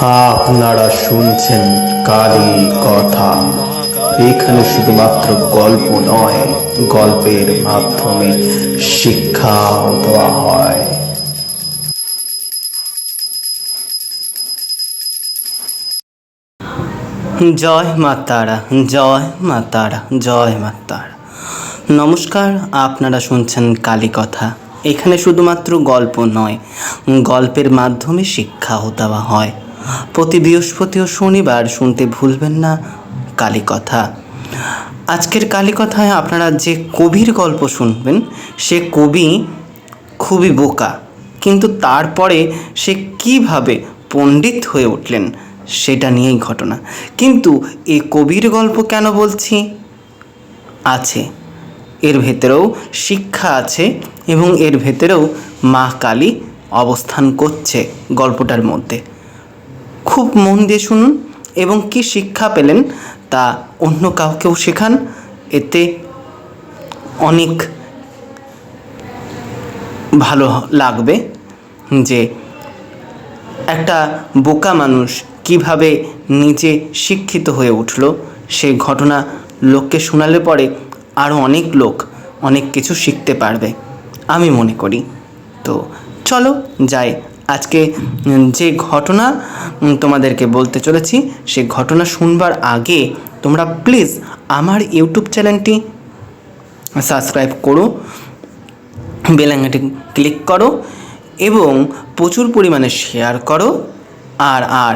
আপনারা শুনছেন কালী কথা। এখানে শুধুমাত্র গল্প নয়, গল্পের মাধ্যমে শিক্ষা দেওয়া হয়। জয় মা তারা, জয় মা তারা, জয় মা তারা। নমস্কার, আপনারা শুনছেন কালী কথা। এখানে শুধুমাত্র গল্প নয়, গল্পের মাধ্যমে শিক্ষাও দেওয়া হয়। প্রতি বৃহস্পতি ও শনিবার শুনতে ভুলবেন না কালী কথা। আজকের কালী কথায় আপনারা যে কবির গল্প শুনবেন, সে কবি খুবই বোকা, কিন্তু তারপরে সে কীভাবে পণ্ডিত হয়ে উঠলেন, সেটা নিয়েই ঘটনা। কিন্তু এ কবির গল্প কেন বলছি? আছে। এর ভেতরেও শিক্ষা আছে এবং এর ভেতরেও মা কালী অবস্থান করছে গল্পটার মধ্যে। খুব মন দিয়ে শুনুন এবং কি শিক্ষা পেলেন তা অন্য কাউকেও শেখান। এতে অনেক ভালো লাগবে যে একটা বোকা মানুষ কীভাবে নিজে শিক্ষিত হয়ে উঠল সেই ঘটনা লোককে শোনালে পরে আরও অনেক লোক অনেক কিছু শিখতে পারবে, আমি মনে করি। তো চলো যাই, আজকে যে ঘটনা তোমাদেরকে বলতে চলেছি, সে ঘটনা শুনবার আগে তোমরা প্লিজ আমার ইউটিউব চ্যানেলটি সাবস্ক্রাইব করো বেলাঙ্গাটি ক্লিক করো এবং প্রচুর পরিমাণে শেয়ার করো আর আর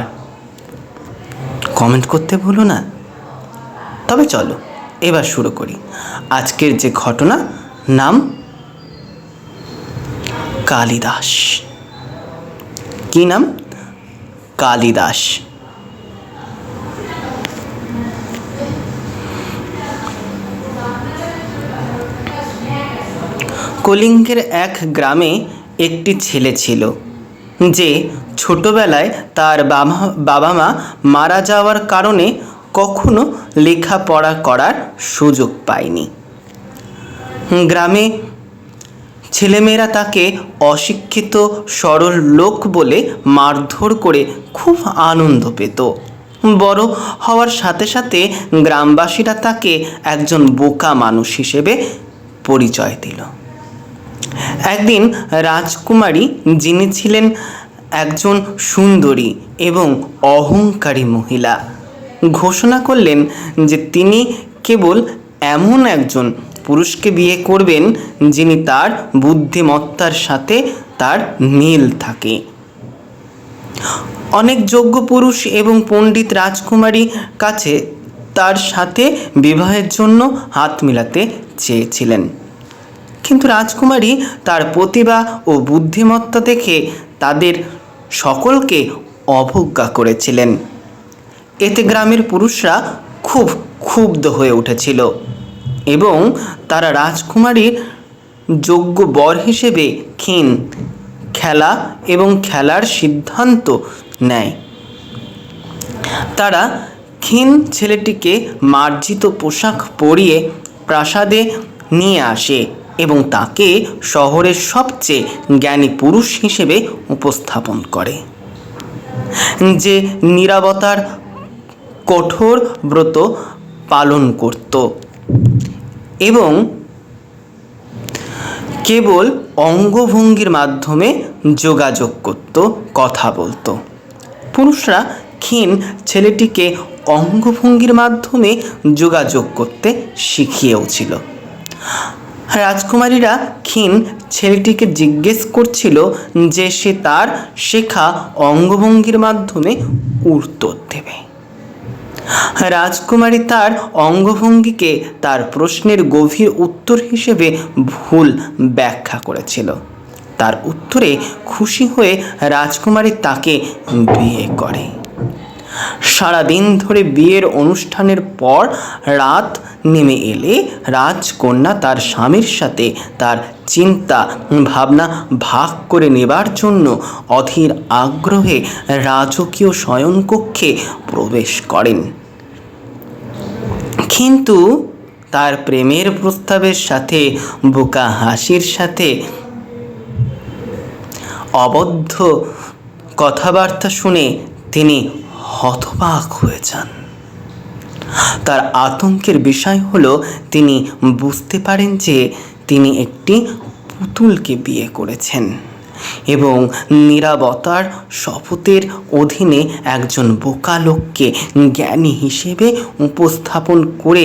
কমেন্ট করতে ভুলো না। তবে চলো। এবার শুরু করি। আজকের যে ঘটনা, নাম কালিদাস। কি নাম? কালিদাস। কলিঙ্গের এক গ্রামে একটি ছেলে ছিল, যে ছোটবেলায় তার বাবা মা মারা যাওয়ার কারণে কখনো লেখাপড়া করার সুযোগ পায়নি। গ্রামে ছেলেমেয়েরা তাকে অশিক্ষিত, সরল লোক বলে মারধর করে খুব আনন্দ পেত। বড় হওয়ার সাথে সাথে গ্রামবাসীরা তাকে একজন বোকা মানুষ হিসেবে পরিচয় দিল। একদিন রাজকুমারী, যিনি ছিলেন একজন সুন্দরী এবং অহংকারী মহিলা ঘোষণা করলেন যে তিনি কেবল এমন একজন পুরুষকে বিয়ে করবেন যিনি তার বুদ্ধিমত্তার সাথে তার মিল থাকে। অনেক যোগ্য পুরুষ এবং পণ্ডিত রাজকুমারী কাছে তার সাথে বিবাহের জন্য হাত মিলাতে চেয়েছিলেন। কিন্তু রাজকুমারী তার প্রতিভা ও বুদ্ধিমত্তা দেখে তাদের সকলকে অবজ্ঞা করেছিলেন। এতে গ্রামের পুরুষরা খুব ক্ষুব্ধ হয়ে উঠেছিল এবং তারা রাজকুমারীর যোগ্য বর হিসেবে ক্ষীণ, খেলা এবং খেলার সিদ্ধান্ত নেয়। তারা ক্ষীণ ছেলেটিকে মার্জিত পোশাক পরিয়ে প্রাসাদে নিয়ে আসে এবং তাকে শহরের সবচেয়ে জ্ঞানী পুরুষ হিসেবে উপস্থাপন করে। যে নিরাপত্তার কঠোর ব্রত পালন করত। এবং কেবল অঙ্গভঙ্গির মাধ্যমে যোগাযোগ করত, কথা বলতো। পুরুষরা ক্ষীণ ছেলেটিকে অঙ্গভঙ্গির মাধ্যমে যোগাযোগ করতে শিখিয়েও ছিল। রাজকুমারীরা ক্ষীণ ছেলেটিকে জিজ্ঞেস করছিল যে সে তার শেখা অঙ্গভঙ্গির মাধ্যমে উত্তর দেবে। রাজকুমারী তার অঙ্গভঙ্গিকে তার প্রশ্নের গভীর উত্তর হিসেবে ভুল ব্যাখ্যা করেছিল। তার উত্তরে খুশি হয়ে রাজকুমারী তাকে বিয়ে করে। সারাদিন ধরে বিয়ের অনুষ্ঠানের পর রাত নেমে এলে রাজকন্যা তার স্বামীর সাথে তার চিন্তা, ভাবনা ভাগ করে নেবার জন্য অধীর আগ্রহে রাজকীয় শয়নকক্ষে প্রবেশ করেন। কিন্তু তার প্রেমের প্রস্তাবের সাথে, বোকা হাসির সাথে অবদ্ধ কথাবার্তা শুনে তিনি হতবাক হয়ে যান। তার আতঙ্কের বিষয় হলো, তিনি বুঝতে পারেন যে তিনি একটি পুতুলকে বিয়ে করেছেন এবং নিরাবতার শপথের অধীনে একজন বোকা লোককে জ্ঞানী হিসেবে উপস্থাপন করে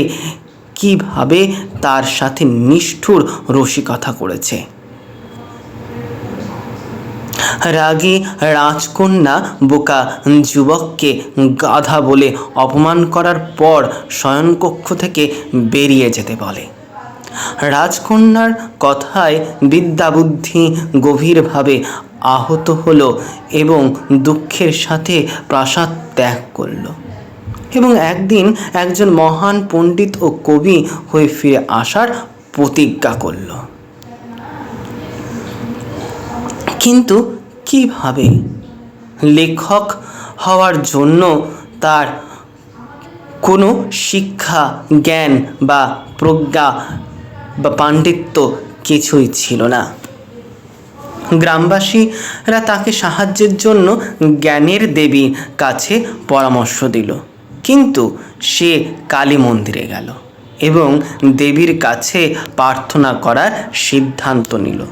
কীভাবে তার সাথে নিষ্ঠুর রসিকতা করেছে। রাগী রাজকন্যা বোকা যুবককে গাধা বলে অপমান করার পর শয়নকক্ষ থেকে বেরিয়ে যেতে বলে। রাজকন্যার কথায় বিদ্যাবুদ্ধি গভীরভাবে আহত হলো এবং দুঃখের সাথে প্রাসাদ ত্যাগ করল। এবং একদিন একজন মহান পণ্ডিত ও কবি হয়ে ফিরে আসার প্রতিজ্ঞা করল। কিন্তু কীভাবে লেখক হওয়ার জন্য তার কোনো শিক্ষা, জ্ঞান বা প্রজ্ঞা বা পাণ্ডিত্য কিছুই ছিল না। গ্রামবাসীরা তাকে সাহায্যের জন্য জ্ঞানের দেবীর কাছে পরামর্শ দিল। কিন্তু সে কালী মন্দিরে গেল। এবং দেবীর কাছে প্রার্থনা করার সিদ্ধান্ত নিল।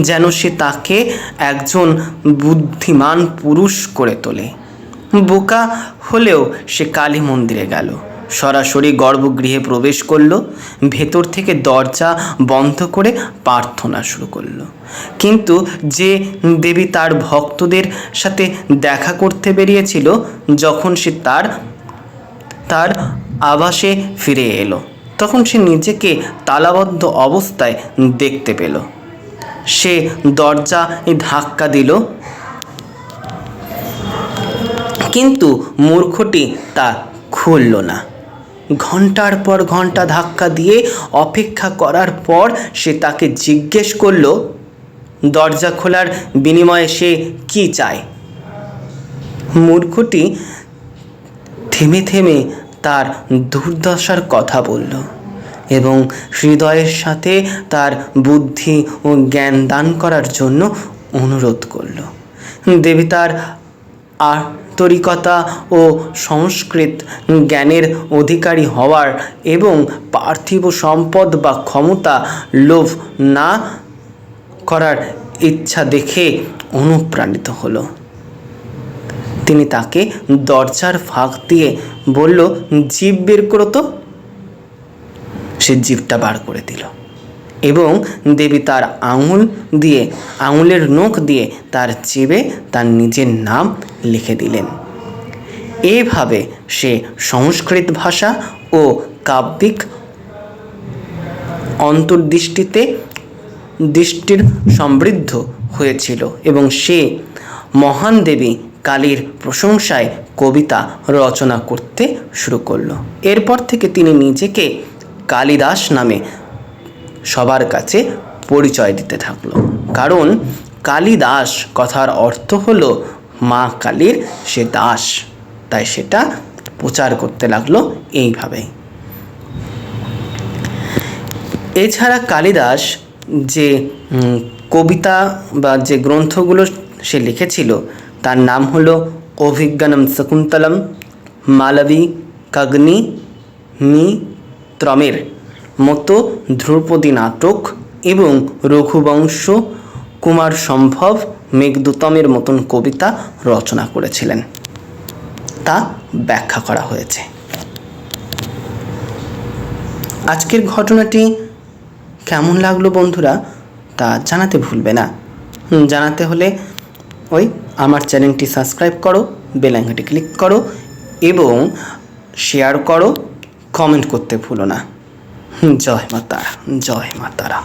যেন সে তাকে একজন বুদ্ধিমান পুরুষ করে তোলে। বোকা হলেও সে কালী মন্দিরে গেল। সরাসরি গর্ভগৃহে প্রবেশ করল। ভেতর থেকে দরজা বন্ধ করে প্রার্থনা শুরু করল। কিন্তু যে দেবী তার ভক্তদের সাথে দেখা করতে বেরিয়েছিল, যখন সে তার তার আবাসে ফিরে এলো। তখন সে নিজেকে তালাবদ্ধ অবস্থায় দেখতে পেল। সে দরজা ধাক্কা দিল। কিন্তু মূর্খটি তা খুলল না। ঘণ্টার পর ঘণ্টা ধাক্কা দিয়ে অপেক্ষা করার পর সে তাকে জিজ্ঞেস করল, দরজা খোলার বিনিময়ে সে কি চায়? মূর্খটি থেমে থেমে তার দুর্দশার কথা বলল এবং হৃদয়ের সাথে তার বুদ্ধি ও জ্ঞান দান করার জন্য অনুরোধ করল। দেবী তার আন্তরিকতা ও সংস্কৃত জ্ঞানের অধিকারী হওয়ার এবং পার্থিব সম্পদ বা ক্ষমতা লোভ না করার ইচ্ছা দেখে অনুপ্রাণিত হলো। তিনি তাকে দরজার ফাঁক দিয়ে বলল, জীব বের করো তো। সে জীবটা বার করে দিল। এবং দেবী তার আঙুল দিয়ে, আঙুলের নখ দিয়ে তার জিভে তার নিজের নাম লিখে দিলেন। এভাবে সে সংস্কৃত ভাষা ও কাব্যিক অন্তর্দৃষ্টিতে দৃষ্টির সমৃদ্ধ হয়েছিল এবং সে মহান দেবী কালীর প্রশংসায় কবিতা রচনা করতে শুরু করল। এরপর থেকে তিনি নিজেকে কালিদাস নামে সবার কাছে পরিচয় দিতে থাকল। কারণ কালিদাস কথার অর্থ হলো মা কালীর সে দাস। তাই সেটা প্রচার করতে লাগল এইভাবেই এছাড়া কালিদাস যে কবিতা বা যে গ্রন্থগুলো সে লিখেছিল তার নাম হলো অভিজ্ঞানম শকুন্তলম, মালবী, কাগ্নি মিত্রমের মতো ধ্রুপদী নাটক এবং রঘুবংশ কুমার সম্ভব মেঘদূতমের মতন কবিতা রচনা করেছিলেন। তা ব্যাখ্যা করা হয়েছে। আজকের ঘটনাটি কেমন লাগল বন্ধুরা তা জানাতে ভুলবে না। জানাতে হলে ওই আমার চ্যানেলটি সাবস্ক্রাইব করো, বেল আইকনটি ক্লিক করো এবং শেয়ার করো, কমেন্ট করতে ভুলো না। জয় মাতারা, জয় মা তারা